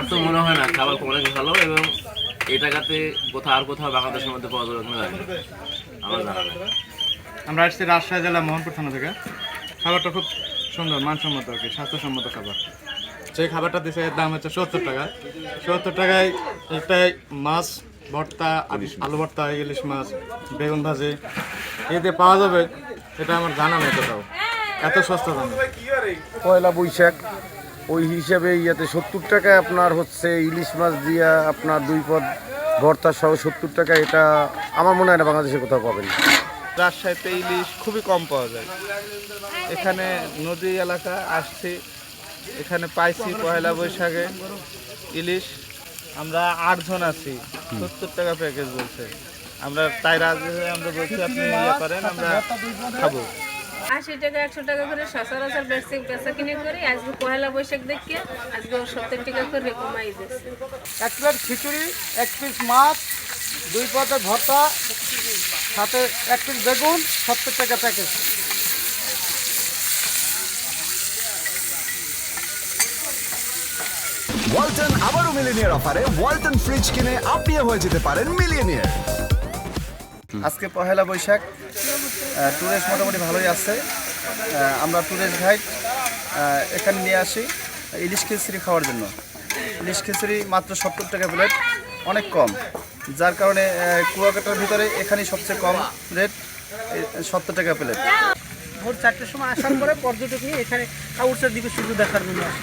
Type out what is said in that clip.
আমার তো মনে হয় না খাবার অনেক ভালো এবং এই টাকাতে কোথাও আর কোথাও বাংলাদেশের মধ্যে পাওয়া যাবে কিনা আমার জানা নেই। আমরা আসছি রাজশাহী জেলা মোহনপুর থানা থেকে। খাবারটা খুব সুন্দর মানসম্মত আর কি স্বাস্থ্যসম্মত খাবার। সেই খাবারটা দিছে এর দাম হচ্ছে সত্তর টাকা। সত্তর টাকায় একটাই মাছ ভর্তা আলু- আলু ভর্তা ইলিশ মাছ বেগুন ভাজি এতে পাওয়া যাবে এটা আমার জানা নেই কোথাও এত সস্তা দাম। পয়লা বৈশাখ। ওই হিসাবে ইয়াতে সত্তর টাকায় আপনার হচ্ছে ইলিশ মাছ দিয়া আপনার দুই পদ ভর্তা সহ সত্তর টাকা এটা আমার মনে হয় না বাংলাদেশে কোথাও পাবেন। রাজশাহীতে ইলিশ খুবই কম পাওয়া যায়। এখানে নদী এলাকা আসছি, এখানে পাইছি পয়লা বৈশাখে ইলিশ। আমরা আটজন আছি, সত্তর টাকা প্যাকেজ বলছে। আমরা তাই রাজি হয়ে আমরা বলছি, আপনি ইয়ে করেন, আমরা খাব। আশি টাকা একশো টাকা করে সচরাচর বেশি বেচা কিনে করি। আজকে পয়লা বৈশাখ দেখে আজকে সত্তর টাকা করে কমাই দিচ্ছে এক প্লেট খিচুড়ি এক পিস মাছ দুই পদের ভর্তা সাথে এক পিস বেগুন সত্তর টাকা প্যাকেজ ওয়ালটন আবারও মিলিনিয়ার অফারে ওয়ালটন ফ্রিজ কিনে আপনিও হয়ে যেতে পারেন মিলিয়নিয়ার। আজকে পহেলা বৈশাখ ট্যুরিস্ট মোটামুটি ভালোই আছে। আমরা ট্যুরিস্ট গাইড এখানে নিয়ে আসি ইলিশ খিচুড়ি খাওয়ার জন্য। ইলিশ খিচুড়ি মাত্র সত্তর টাকা প্লেট অনেক কম। যার কারণে কুয়াকাটার ভিতরে এখানেই সবচেয়ে কম রেট সত্তর টাকা প্লেট ভোর চারটের সময় আসার পরে পর্যটক নিয়ে এখানে কাউরসার দিকে সূর্য দেখার জন্য আসে।